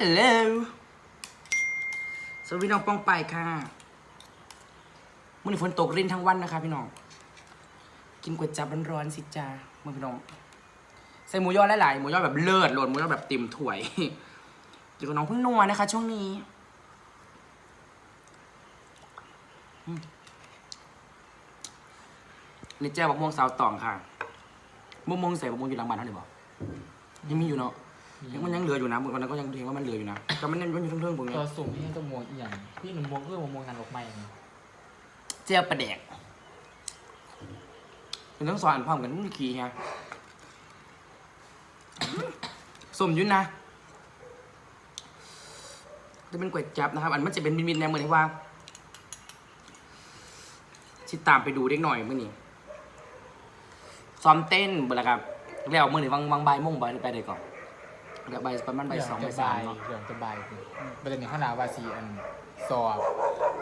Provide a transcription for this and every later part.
ฮัลโหลสวัสดีน้องป้องไปค่ะมื่อนี้ฝนตกรินทั้งวันนะคะ พี่น้อง กินก๋วยจั๊บร้อนๆสิจ้าเมื่อพี่น้อง ใส่หมูยอหลายๆหมูยอแบบเลิศโหลดหมูยอแบบเต็มถ้วยอยู่กับน้องเพิ่งนัวนะคะ ช่วงนี้นี่แจ้บักม่วงสาวตองค่ะมะม่วงใส่บักม่วงอยู่หลังบ้านเท่าไหร่บอกยังมีอยู่เนาะ ยังมันยังเหลืออยู่นะวันนั้นก็ยังเห็นว่ามันเหลืออยู่นะแต่มันยังอยู่เทิงๆพวกนี้ตัวสุ่มที่จะมวงอีหยังพี่หนุ่มมวงเพื่อมวงงานออกใหม่ไงเจียวปลาแดกเป็นทั้งสองอันพร้อมกันนี่ขี่ไงสมอยุ่นนะจะเป็นก๋วยจับนะครับ อันมันจะเป็นมินๆแนวเหมือนที่ว่าชิตามไปดูเด็กหน่อยมื่อนี้ซ้อมเต้นเบลาครับแล้วมื่อนี้วังวังบ่ายโมงบ่ายไปเด็กก่อน เดี๋ยวบ่ายประมาณบ่ายสองบ่ายสามเนาะเรื่องจะบายประเด็นนี้ข้างหน้าว่าสีอันสอบ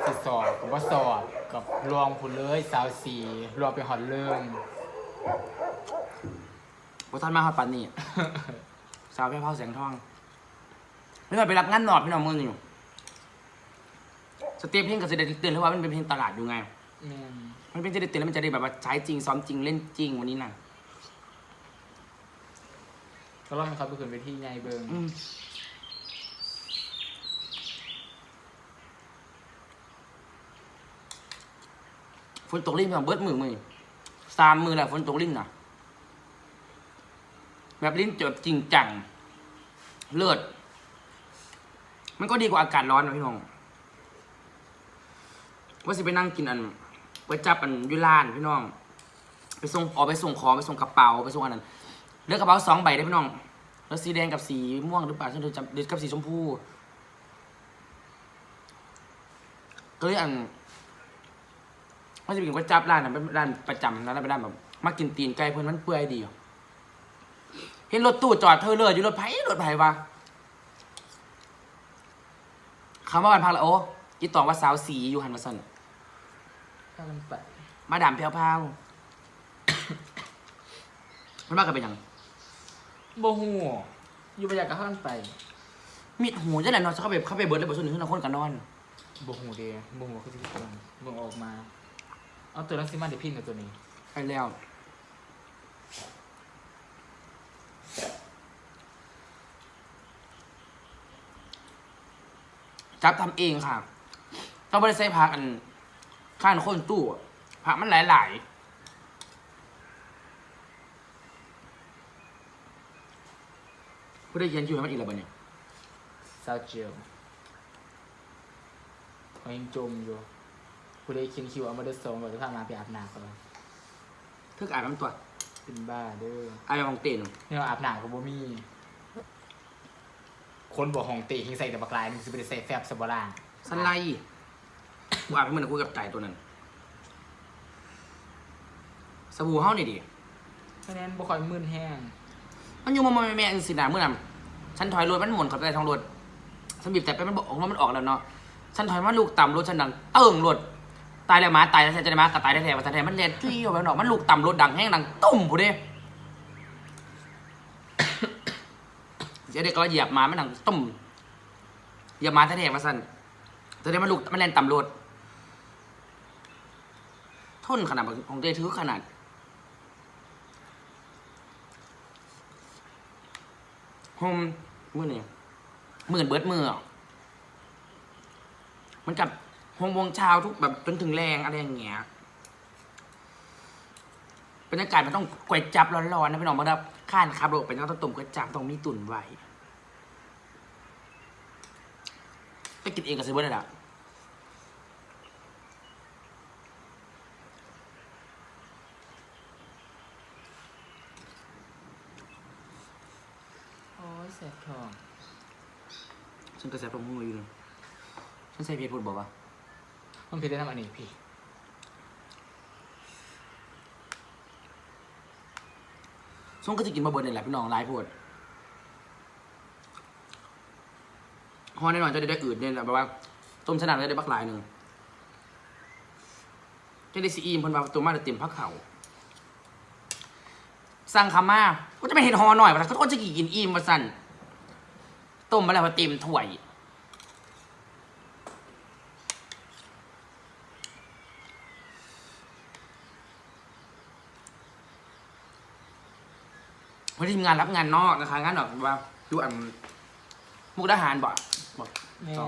สิสอบกับว่าสอบกับรวงผุนเลยสาวสีรวมไปหอดเรื่องพวกท่านมาฮอดปันนี่ สาวแพ้เผาแสงทองไม่ว่าไปรับงานหนอดพี่น้องมืออยู่สเตปเพลงกับเสด็จเตือนเลยว่ามันเป็นเพลงตลาดอยู่ไงแม่นมันเป็นเสด็จเตือนแล้วมันจะได้แบบว่าใช้จริงซ้อมจริงเล่นจริงวันนี้น่ะ ก็รอบมันเขาไปขึ้นไปที่ไงเบิงอืมฝนตกลิ่นแบบเบิดมือมือสามมือแหละฝนตกลิ่นน่ะแบบลิ้นเจบจริงจัง เลือด มันก็ดีกว่าอากาศร้อนนะพี่น้องว่าสิไปนั่งกินอันไปจับอันอยุลานพี่น้อง ไปส่งออกไปส่งของไปส่งกระเป๋าไปส่งอันนั้น เลือกกระเป๋าสองใบได้พี่น้อง แล้วสีแดงกับสีม่วงหรือเปล่าฉันดูจำหรือกับสีชมพู ก็เลยอันว่าจะไปกินก๋วยจับร้านนั้นเป็นร้านประจำนะร้านเป็นร้านแบบมากินตีนไก่เพื่อนมันเปื่อยดีอะเห็นรถตู้จอดเธอเลยอยู่รถไผ่รถไผ่วะคำว่าวันพักแล้วโอ้อีตองว่าสาวสีอยู่หันมาสั่นถ้ามันไปมาดามแพ้วพาวมันมากกันเป็นหยัง โบหูอยู่ประหยัดกับข้างไปมิดหูจะไหนนอนจะเข้าไปเข้าไปเบิร์ดเลยบทส่วนหนึ่งที่นอนคนกันนอนโบหูเดย์โบหูคือที่ตรงโบออกมา เอาตัวนั้นซิมาเดี๋ยวพินกับตัวนี้ไปแล้ว จับทำเองค่ะ ต้องไม่ได้ใส่ผักอันข้างโคนตู้อะผักมันหลายๆ ผู้ได้เขียนชื่อให้มันอีกแล้วบ่เนี่ยซาวเจลเขายังจมอยู่กูได้คินคิวเอามาได้สองก่อนจะพามาไปอาบน้ำก่อนเทึกอ่านมันตัวเป็นบ้าเด้ออายของเต้นเนี่ยอาบน้ำกับบ่มี คนบอกของเตะหิงใส่แต่บักลายนี่คือไปใส่แฟบสบล่างสไลด์กูอาบให้มันคุยกับไก่ตัวนั้นสบู่เฮ้านี่ดิเพราะฉะนั้นบ่ค่อยมึนแห้งมันอยู่มามาแม่ๆสินะเมื่อนั้น ฉันถอยรถมันหมุนขับไปทางรถฉันบีบแต่ไปมันบอกว่ามันออกแล้วเนาะฉันถอยมาลูกต่ำรถฉันดังเติ้งรถตายแล้วหมาตายแล้วฉันจะได้หมากับตายได้แท้ว่าฉันแท้มันเรียนจุ้ยออกไปข้างนอกมันลูกต่ำรถดังแห้งดังตุ้มผู้เด้เสียเด็กก็เหยียบมามันดังตุ้มเหยียบมาแท้ๆมาสั่นแต่เดี๋ยวมันลูกมันแล่นต่ำรถทนขนาดของเตถือขนาดโฮม มื่อนี่หมื่นเบิร์ดมืออะมันกับโฮงวงเช้าทุกแบบจนถึงแรงอะไรอย่างเงี้ยบรรยากาศมันต้องก๋วยจับร้อนๆนะพี่น้องมาดับข้านขับรถไปต้องต้มก๋วยจับต้องมีตุ่นไว้ไปกินเองกับเซเบิร์ดเลยละ ยแสบท้องฉันกระแสตรงมืออยู่เลยฉันใส่เพจพูดบอกว่ามันผิดได้ทำอันนี้พี่ส่งก็จะกินมาเบิร์ดนี่แหละพี่น้องหลายพูดฮอแน่นอนจะได้ได้อื่นเนี่ยแหละแบบว่าต้มชนะจะได้บักหลายหนึ่งจะได้ซีอีมเพิ่นว่าตัวมาจะเต็มพักเขา สั่งคำมาก็จะไม่เห็นฮอหน่อยว่าเขาก็จะกี่กินอิ่มมาสั่นโตต้มมาแล้วมาเต็มถ้วย วันนี้ทีมงานรับงานนอกนะคะงานแบบว่าดูอันมุกดาหารบอกบอกแม่น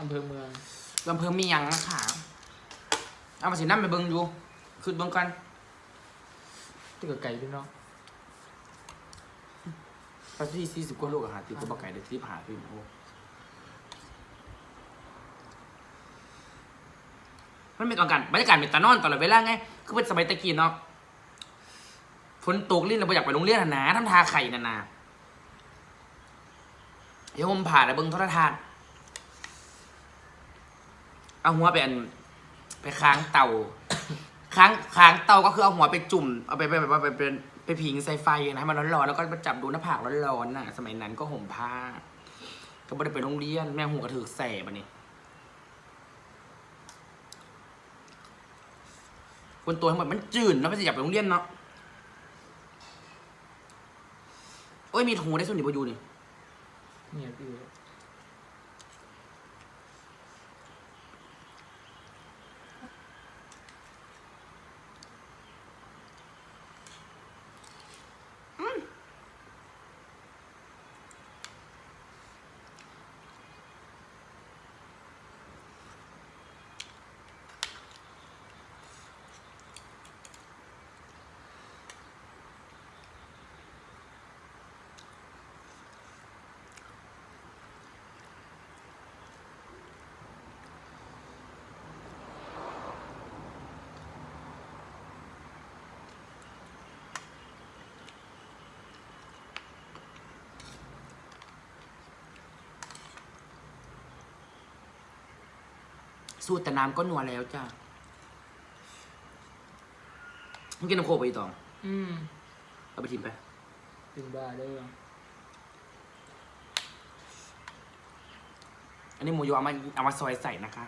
อำเภอเมืองอำเภอเมียงนะคะเอามาสิน้ำไปเบิ้งอยู่ขึ้นเบิ้งกัน ที่กับไก่ด้วยเนาะไปที่สี่สิบกว่าโลกอะหาติดตัวบกไก่เดี๋ยวที่ผ่าพี่โอ้มันเป็นตอนกันบรรยากาศเป็นตานอนตลอดเวลาไง คือเป็นสมัยตะกี้เนาะ ฝนตกลิ้นเราอยากไปโรงเรียนนะทำทาไข่นานาเดี๋ยวผมผ่าแล้วเบิ้งโทรทัศน์เอาหัวไปอัน ไปค้างเต่า ค้างค้างเตาก็คือเอาหัวไปจุ่มเอาไปไปไปไปไปไปผิงใส่ไฟนะให้มันร้อนๆแล้วก็มาจับดูหน้าผากร้อนๆน่ะ สมัยนั้นก็ห่มผ้า ก็ไม่ได้ไปโรงเรียนแม่หัวกระถือแสบอันนี้คนตัวทั้งหมดมันจืดแล้วไม่ใช่อยากไปโรงเรียนเนาะโอ้ยมีถุงได้ส่วนดีประยูนี่เนี่ยพี่ สูตรแต่น้ำก็นัวแล้วจ้ามึงกินน้ำโคกไปอีกต่ออืมเอาไปทิมไป ถึงบ้าเด้ออันนี้หมูยอเอามาเอามาซอยใส่นะคะ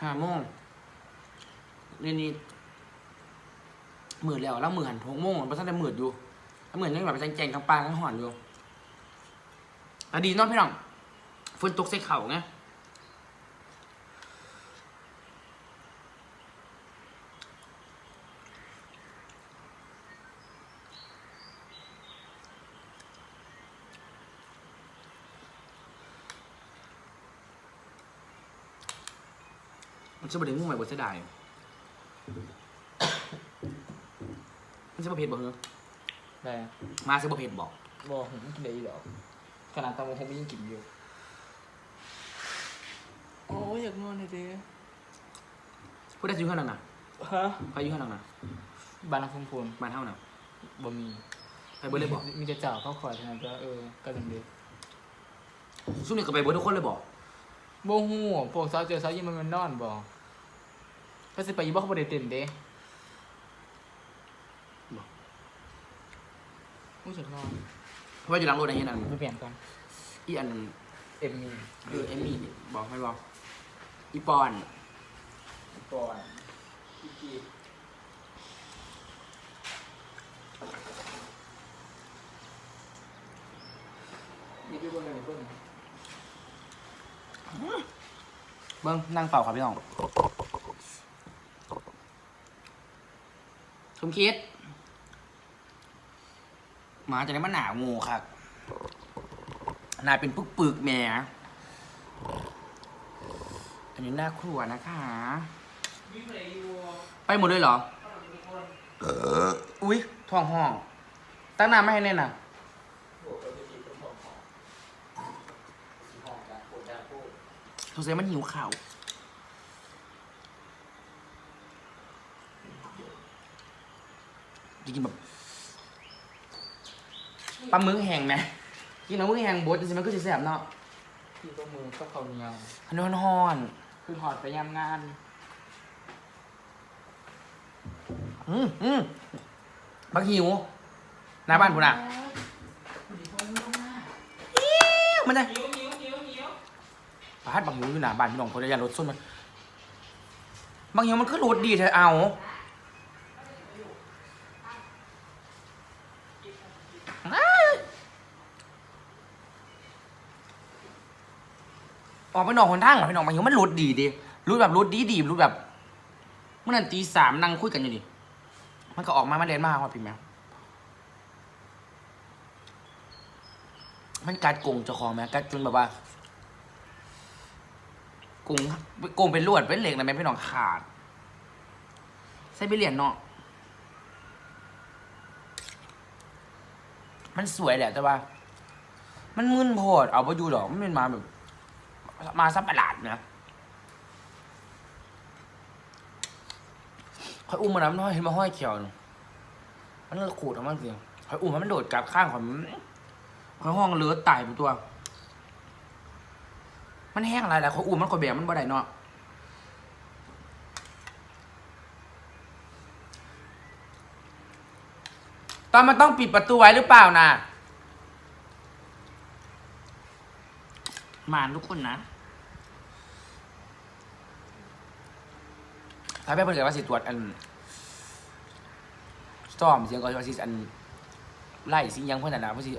ห้าโมงนี่นี่หมื่นแล้วแล้วหมื่นหันทงโมงมันท่านได้หมื่นอยู่แล้วหมื่นยังแบบแจงๆทั้งปลาทั้งห่อนอยู่แต่ดีเนอกพี่น้องฝ นตกใส่เข่าไงมันจะบไดมุ่งใหม่บทเสียดายมันจะประเภทบ่เหรอได้มาซื้อประเภทบอกบ่ผมกินได้อีดอกขนาดตามผมผมยังกินอยู่โอ้ยอยากนอนเลยเด้พูดได้อยุ่งเท่านั้นนะฮะไปอยุ่งเท่านั้นนะบ้านนักฟุนฟูนมาเท่านั้นบ่มีไปเบิร์ดเลยบอกมีแต่เจ้าเข้าคอยเท่านั้นก็เออก็เป็นเด็กช่วงนี้ก็ไปเบิร์ดทุกคนเลยบอกบ่ฮู้พวกสาวเจอสาวยิ้มมันมันนอนบ่ก็สิไปอยู่บ่เขาบ่ได้เต้นเด้อู้จักนอนเพราะว่าอยู่หลังรถอะไรเงี้ยนั่นไปเปลี่ยนก่อนอีอันเอ็มมีคือเอมมี่นี่บอกให้บอก อีปอนก่อนอีกีนี่พี่เบิ่งกันนี่เบิ่งเบิ้งนั่งเป่าครับพี่น้องสมคิดหมาจะได้มาหนาวงูครับหนาเป็นปึกปึกๆแหม่ อันนี้หน้าครัวนะคะ ไปหมดเลยเหรออุ้ยท้องห้อง ตั้งน้ำไม่ให้แน่น่ะ สงสัยมันหิวข่าวจะกินแบบปลาหมึกแห้งไหมกินปลาหมึกแห้งบดจริงๆมันก็จะแซ่บเนาะพี่ก็มือก็เขาวเหนียวอันนี้มันฮ้อน คือหอดไปยามงาน อืมอืมบักหิวหน้าบ้านคุณอะอิ๊วมันจะปาดบักหิวอยู่หน้าบ้านพี่น้องคนจะยันรถส้นมันบักหิวมันก็รถดีเธอเอาอ ออกไปนอกหนทางเหรอพี่น้องมาเห็นมันรุดดีดิรุดแบบรุดดีดีรุดแบบ เมื่อนั้นตีสามนั่งคุยกันอยู่ดิมันก็ออกมามาเรียนมาหาว่าพี่แมวมันกัดกงเจ้าของไหมกัดจนแบบว่ากงกงเป็นลวดเป็นเหล็กนะแม่พี่น้องขาดไซบีเรียนเนาะมันสวยแหละแต่ว่า มันมึนโพดเอาไปอยู่หรอกมันเป็นมาแบบ มาซับประหลาดนะคอยอุ้มมันน้ำน้อยเห็นมาห้อยเขียวนะมันเลยขูดออกมาสิคอยอุ้มมันมันโดดกลับข้างของคอยห้องเลือดตายไปตัว มันแห้งอะไรแหละเขาอุ้มมันคอยแบกมันบ่ได้เนาะตอนมันต้องปิดประตูไว้หรือเปล่านะ มาทุกคนนะถ้าแม่เพิ่นเกิดว่าสิตรวจอันซ่อมเสียงก่อนว่าสิอันไล่สิยังเพิ่นน่ะนะว่าสิ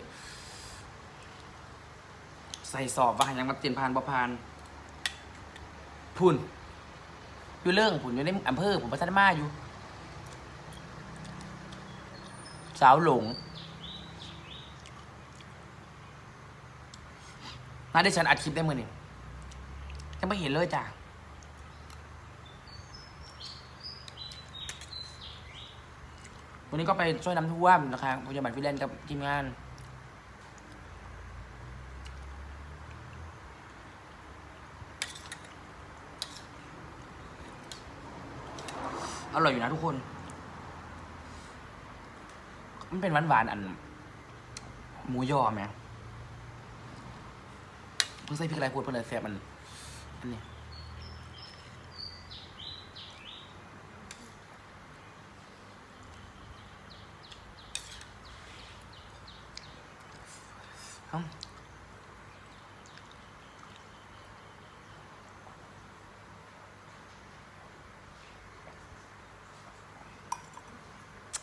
ใส่สอบว่าหยังมาเตียนผ่านบ่ผ่านพุ่นอยู่เรื่องพุ่นอยู่ในอำเภอผมพัฒนามาอยู่ สาวหลง มาได้ฉันอัดคลิปได้มือนี่ยังไม่เห็นเลยจ้ะวันนี้ก็ไปช่วยน้ำท่วมนะคะพยาบาลฟิแลนกับทีมงานอร่อยอยู่นะทุกคน มันเป็นหวานหวานอัน หมูยอไหม เพิ่งใส่พริกอะไรพูดเพิ่งเลยแซ่บมันอันนี้เอ้า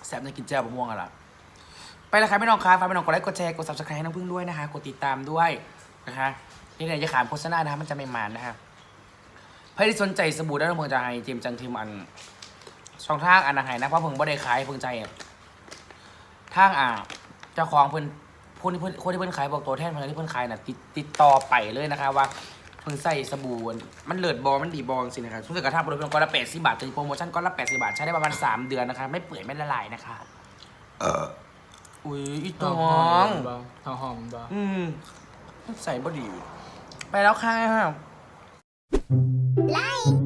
แซ่บในกินแจ่วบะม่วงอะล่ะไปแล้วครับพี่น้องครับฝากพี่น้องกดไลค์กดแชร์กด subscribe ให้น้องพึ่งด้วยนะคะ กดติดตามด้วยนะคะ นี่เนี่ยจะขามโฆษณานะคะมันจะไม่มานนะคะใครที่สนใจสบู่ด้านเมืองจะให้ทีมจังทีมอันช่องทางอันอาหารนะเพราะเพิ่งบ่ได้ขายเพิ่งใจทางอ่าเจ้าของเพิ่นคนที่เพิ่นคนที่เพิ่นขายบอกตัวแทนเพิ่นที่เพิ่นขายน่ะติดติดต่อไปเลยนะคะว่าเพิ่งใส่สบู่อันมันเลิศบอมันดีบอลสินะครับช่วงกระทั่งโปรโมชั่นก้อนละแปดสิบาทถึงโปรโมชั่นก้อนละแปดสิบาท ใช้ได้ประมาณสามเดือนนะคะไม่เปื่อยไม่ละลายนะคะอุ้ยอีตทอองงบ่ทองหอมบ่อืมใส่บดี ไปแล้วค่ะ ไลค์